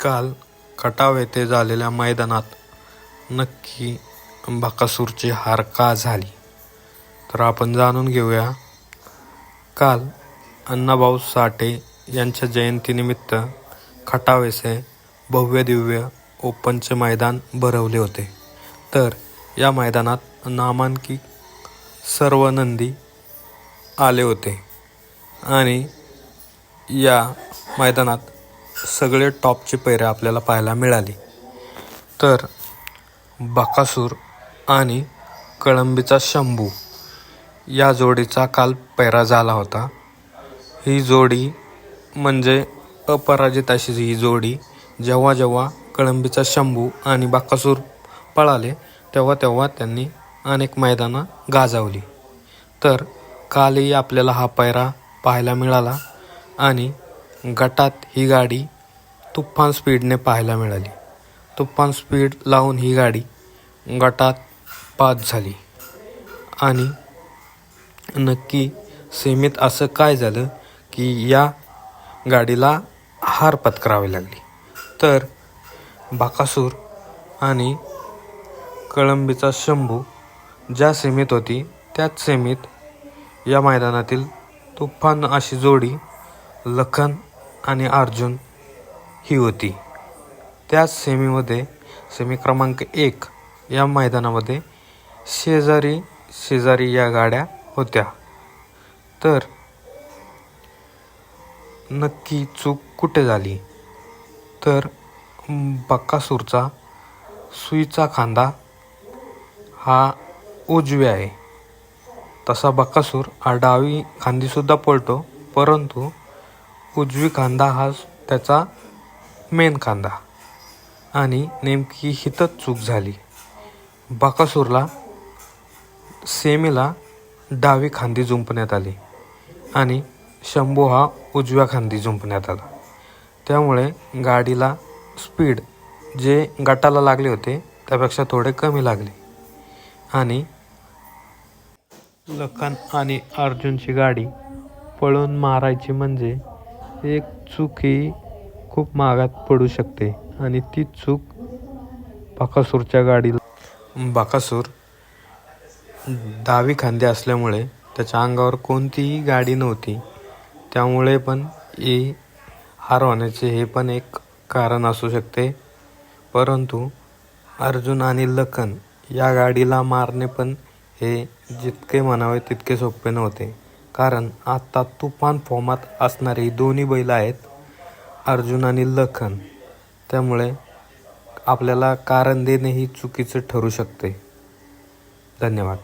काल खटाव येथे झालेल्या मैदानात नक्की बकासूरची हार का झाली? तर आपण जाणून घेऊया. काल अण्णाभाऊ साठे यांच्या जयंतीनिमित्त खटाव येथे भव्य दिव्य ओपनचे मैदान भरवले होते. तर या मैदानात नामांकित सर्व नंदी आले होते. आणि या मैदानात सगळे टॉपचे पैरे आपल्याला पाहायला मिळाली. तर बकासूर आणि कळंबीचा शंभू या जोडीचा काल पैरा झाला होता. ही जोडी म्हणजे अपराजित अशी ही जोडी जेव्हा जेव्हा कळंबीचा शंभू आणि बाकासूर पळाले तेव्हा तेव्हा त्यांनी अनेक मैदानं गाजवली. तर कालही आपल्याला हा पैरा पाहायला मिळाला आणि गटात ही गाडी तुफान स्पीडने पाहायला मिळाली. तुफान स्पीड लावून ही गाडी गटात पास झाली. आणि नक्की सीमित असं काय झालं की या गाडीला हार पत्करावी लागली. तर बाकासूर आणि कळंबीचा शंभू ज्या सीमित होती त्याच सीमित या मैदानातील तुफान अशी जोडी लखन आणि अर्जुन ही होती. त्याच सेमीमध्ये सेमी क्रमांक एक या मैदानामध्ये शेजारी शेजारी या गाड्या होत्या. तर नक्की चूक कुठे झाली? तर बक्कासूरचा सुईचा खांदा हा उजवे आहे. तसा बक्कासूर हा डावी खांदीसुद्धा पळतो परंतु उजवी खांदा हा त्याचा मेन खांदा. आणि नेमकी हितच चूक झाली. बाकासूरला सेमीला डावी खांदी जुंपण्यात आली. आणि शंभू हा उजव्या खांदी जुंपण्यात आला. त्यामुळे गाडीला स्पीड जे गटाला लागले होते त्यापेक्षा थोडे कमी लागले. आणि लखन आणि अर्जुनची गाडी पळून मारायची म्हणजे एक चूक ही खूप महागात पडू शकते. आणि ती चूक बाकासूरच्या गाडीला बाकासूर डावी खांदे असल्यामुळे त्याच्या अंगावर कोणतीही गाडी नव्हती. त्यामुळे पण ही हार होण्याचे हे पण एक कारण असू शकते. परंतु अर्जुन आणि लखन या गाडीला मारणे पण हे जितके म्हणावे तितके सोपे नव्हते. कारण आत्ता तुफान फॉर्मात असणारी दोन्ही बैल आहेत अर्जुन आणि लखन. त्यामुळे आपल्याला कारण देणे ही चुकीचं ठरू शकते. धन्यवाद.